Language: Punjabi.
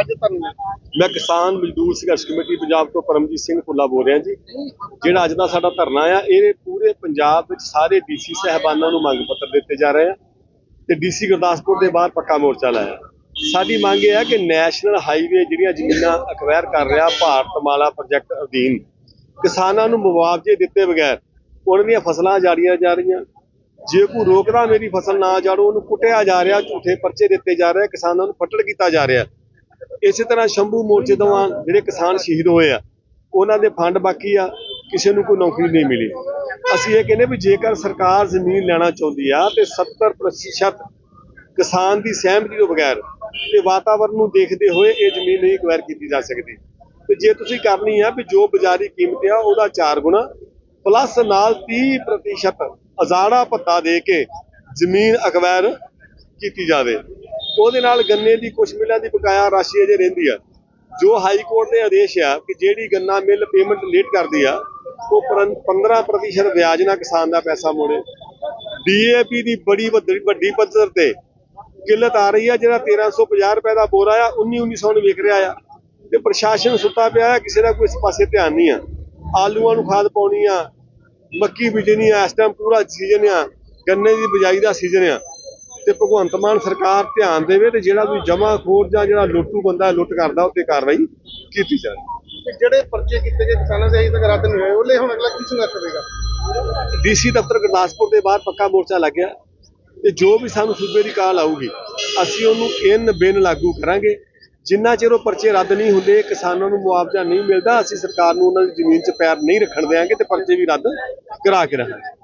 ਅੱਜ ਧਰਨਾ ਮੈਂ ਕਿਸਾਨ ਮਜ਼ਦੂਰ ਸੰਘਰਸ਼ ਕਮੇਟੀ ਪੰਜਾਬ ਤੋਂ ਪਰਮਜੀਤ ਸਿੰਘ ਫੁੱਲਾ ਬੋਲ ਰਿਹਾ ਜੀ। ਜਿਹੜਾ ਅੱਜ ਦਾ ਸਾਡਾ ਧਰਨਾ ਆ ਇਹ ਪੂਰੇ ਪੰਜਾਬ ਵਿੱਚ ਸਾਰੇ ਡੀਸੀ ਸਹਿਬਾਨਾਂ ਨੂੰ ਮੰਗ ਪੱਤਰ ਦਿੱਤੇ ਜਾ ਰਹੇ ਆ ਤੇ ਡੀਸੀ ਗੁਰਦਾਸਪੁਰ ਦੇ ਬਾਹਰ ਪੱਕਾ ਮੋਰਚਾ ਲਾਇਆ। ਸਾਡੀ ਮੰਗ ਇਹ ਹੈ ਕਿ ਨੈਸ਼ਨਲ ਹਾਈਵੇ ਜਿਹੜੀਆਂ ਜ਼ਮੀਨਾਂ ਅਕਵਾਇਰ ਕਰ ਰਿਹਾ ਭਾਰਤਮਾਲਾ ਪ੍ਰੋਜੈਕਟ ਅਧੀਨ ਕਿਸਾਨਾਂ ਨੂੰ ਮੁਆਵਜ਼ੇ ਦਿੱਤੇ ਬਗੈਰ ਉਹਨਾਂ ਦੀਆਂ ਫਸਲਾਂ ਜਾੜੀਆਂ ਜਾ ਰਹੀਆਂ। ਜੇ ਕੋਈ ਰੋਕਦਾ ਮੇਰੀ ਫਸਲ ਨਾ ਜਾੜੋ ਉਹਨੂੰ ਕੁੱਟਿਆ ਜਾ ਰਿਹਾ ਝੂਠੇ ਪਰਚੇ ਦਿੱਤੇ ਜਾ ਰਹੇ ਕਿਸਾਨਾਂ ਨੂੰ ਫੱਟੜ ਕੀਤਾ ਜਾ ਰਿਹਾ। ਇਸੇ ਤਰ੍ਹਾਂ ਸ਼ੰਭੂ ਮੋਰਚੇ ਦੌਰਾਨ ਜਿਹੜੇ ਕਿਸਾਨ ਸ਼ਹੀਦ ਹੋਏ ਆ, ਉਹਨਾਂ ਦੇ ਫੰਡ ਬਾਕੀ ਆ, ਕਿਸੇ ਨੂੰ ਕੋਈ ਨੌਕਰੀ ਨਹੀਂ ਮਿਲੀ। ਅਸੀਂ ਇਹ ਕਹਿੰਦੇ ਵੀ ਜੇਕਰ ਸਰਕਾਰ ਜ਼ਮੀਨ ਲੈਣਾ ਚਾਹੁੰਦੀ ਆ, ਤੇ 70% ਕਿਸਾਨ ਦੀ ਸਹਿਮਤੀ ਤੋਂ ਬਗੈਰ ਤੇ ਵਾਤਾਵਰਣ ਨੂੰ ਦੇਖਦੇ ਹੋਏ ਇਹ ਜ਼ਮੀਨ ਨਹੀਂ ਅਕਵਾਇਰ ਕੀਤੀ ਜਾ ਸਕਦੀ। ਤੇ ਜੇ ਤੁਸੀਂ ਕਰਨੀ ਆ ਵੀ ਜੋ ਬਾਜ਼ਾਰੀ ਕੀਮਤ ਆ, ਉਹਦਾ 4 ਗੁਣਾ ਪਲੱਸ ਨਾਲ 30% ਅਜ਼ਾੜਾ ਭੱਤਾ ਦੇ ਕੇ ਜ਼ਮੀਨ ਅਕਵਾਇਰ ਕੀਤੀ ਜਾਵੇ। ਉਹਦੇ ਨਾਲ ਗੰਨੇ ਦੀ ਕੁਝ ਮਿਲਾਂ ਦੀ ਬਕਾਇਆ ਰਾਸ਼ੀ ਅਜੇ ਰਹਿੰਦੀ ਆ। ਜੋ ਹਾਈ ਕੋਰਟ ਦੇ ਆਦੇਸ਼ ਆ ਕਿ ਜਿਹੜੀ ਗੰਨਾ ਮਿਲ ਪੇਮੈਂਟ ਲੇਟ ਕਰਦੀ ਆ, ਉਹ ਪਰਨ- 15% ਵਿਆਜ ਨਾਲ ਕਿਸਾਨ ਦਾ ਪੈਸਾ ਮੋੜੇ। ਡੀਏਪੀ ਦੀ ਬੜੀ ਵੱਡੀ ਵੱਡੀ ਪੱਧਰ ਤੇ ਕਿੱਲਤ ਆ ਰਹੀ ਆ, ਜਿਹੜਾ 1350 ਰੁਪਏ ਦਾ ਬੋਰਾ ਆ 19 1900 ਨੂੰ ਵਿਕ ਰਿਹਾ ਆ। ਤੇ ਪ੍ਰਸ਼ਾਸਨ ਸੁੱਤਾ ਪਿਆ ਆ, ਕਿਸੇ ਦਾ ਕੋਈ ਇਸ ਪਾਸੇ ਧਿਆਨ ਨਹੀਂ ਆ। ਆਲੂਆਂ ਨੂੰ ਖਾਦ ਪਾਉਣੀ ਆ, ਮੱਕੀ ਬੀਜਣੀ ਆ, ਇਸ ਟਾਈਮ ਪੂਰਾ ਸੀਜ਼ਨ ਆ। ਗੰਨੇ ਦੀ ਬਿਜਾਈ ਦਾ ਸੀਜ਼ਨ ਆ। ਤੇ ਭਗਵੰਤ ਮਾਨ ਸਰਕਾਰ ਧਿਆਨ ਦੇਵੇ ਤੇ ਜਿਹੜਾ ਵੀ ਜਮਾਖੋਰ ਜਾਂ ਜਿਹੜਾ ਲੁੱਟੂ ਬੰਦਾ ਲੁੱਟ ਕਰਦਾ ਉੱਤੇ ਕਾਰਵਾਈ ਕੀਤੀ ਜਾਵੇ। ਤੇ ਜਿਹੜੇ ਪਰਚੇ ਕੀਤੇ ਗਏ ਕਿਸਾਨਾਂ ਦੇ ਅਜੇ ਤੱਕ ਰੱਦ ਨਹੀਂ ਹੋਏ। ਉਹਲੇ ਹੁਣ ਅਗਲਾ ਕੀ ਸੰਘਰਸ਼ ਹੋਵੇਗਾ? ਡੀਸੀ ਦਫ਼ਤਰ ਗੁਰਦਾਸਪੁਰ ਦੇ ਬਾਹਰ ਪੱਕਾ ਮੋਰਚਾ ਲੱਗਿਆ ਤੇ ਜੋ ਵੀ ਸਾਨੂੰ ਸੂਬੇ ਦੀ ਕਾਲ ਆਊਗੀ ਅਸੀਂ ਉਹਨੂੰ ਇਨ ਬਿਨ ਲਾਗੂ ਕਰਾਂਗੇ। ਜਿੰਨਾ ਚਿਰ ਉਹ ਪਰਚੇ ਰੱਦ ਨਹੀਂ ਹੁੰਦੇ ਕਿਸਾਨਾਂ ਨੂੰ ਮੁਆਵਜ਼ਾ ਨਹੀਂ ਮਿਲਦਾ ਅਸੀਂ ਸਰਕਾਰ ਨੂੰ ਉਹਨਾਂ ਦੀ ਜ਼ਮੀਨ 'ਚ ਪੈਰ ਨਹੀਂ ਰੱਖਣ ਦੇਵਾਂਗੇ ਤੇ ਪਰਚੇ ਵੀ ਰੱਦ ਕਰਾ ਕੇ ਰਹਾਂਗੇ।